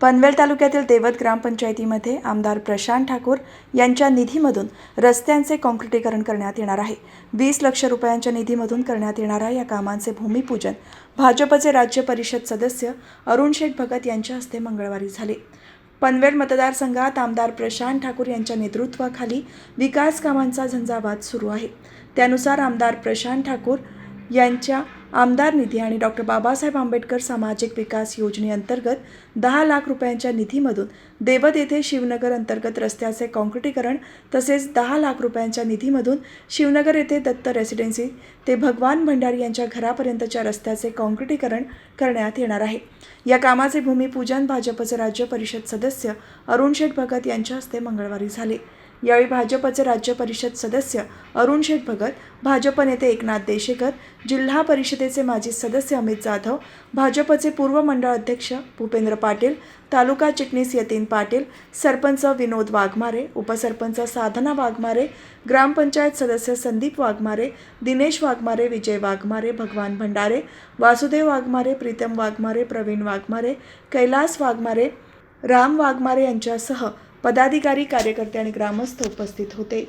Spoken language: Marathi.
पनवेल तालुक्यातील देवत ग्रामपंचायतीमध्ये आमदार प्रशांत ठाकूर यांच्या निधीमधून रस्त्यांचे काँक्रिटीकरण करण्यात येणार आहे. वीस लक्ष रुपयांच्या निधीमधून करण्यात येणाऱ्या या कामांचे भूमिपूजन भाजपचे राज्य परिषद सदस्य अरुण शेठ भगत यांच्या हस्ते मंगळवारी झाले. पनवेल मतदारसंघात आमदार प्रशांत ठाकूर यांच्या नेतृत्वाखाली विकास कामांचा झंझावात सुरू आहे. त्यानुसार आमदार प्रशांत ठाकूर यांच्या आमदार निधी आणि डॉक्टर बाबासाहेब आंबेडकर सामाजिक विकास योजनेअंतर्गत दहा लाख रुपयांच्या निधीमधून देवत येथे शिवनगर अंतर्गत रस्त्याचे काँक्रिटीकरण तसेच दहा लाख रुपयांच्या निधीमधून शिवनगर येथे दत्त रेसिडेन्सी ते भगवान भंडारी यांच्या घरापर्यंतच्या रस्त्याचे काँक्रिटीकरण करण्यात येणार आहे. या कामाचे भूमिपूजन भाजपचे राज्य परिषद सदस्य अरुण शेठ भगत यांच्या हस्ते मंगळवारी झाले. यावेळी भाजपचे राज्य परिषद सदस्य अरुण शेठ भगत भाजप नेते एकनाथ देशेकर जिल्हा परिषदेचे माजी सदस्य अमित जाधव भाजपचे पूर्व मंडळ अध्यक्ष भूपेंद्र पाटील तालुका चिटणीस यतीन पाटील सरपंच विनोद वाघमारे उपसरपंच साधना वाघमारे ग्रामपंचायत सदस्य संदीप वाघमारे दिनेश वाघमारे विजय वाघमारे भगवान भंडारे वासुदेव वाघमारे प्रीतम वाघमारे प्रवीण वाघमारे कैलास वाघमारे राम वाघमारे यांच्यासह पदाधिकारी कार्यकर्ते आणि ग्रामस्थ उपस्थित होते.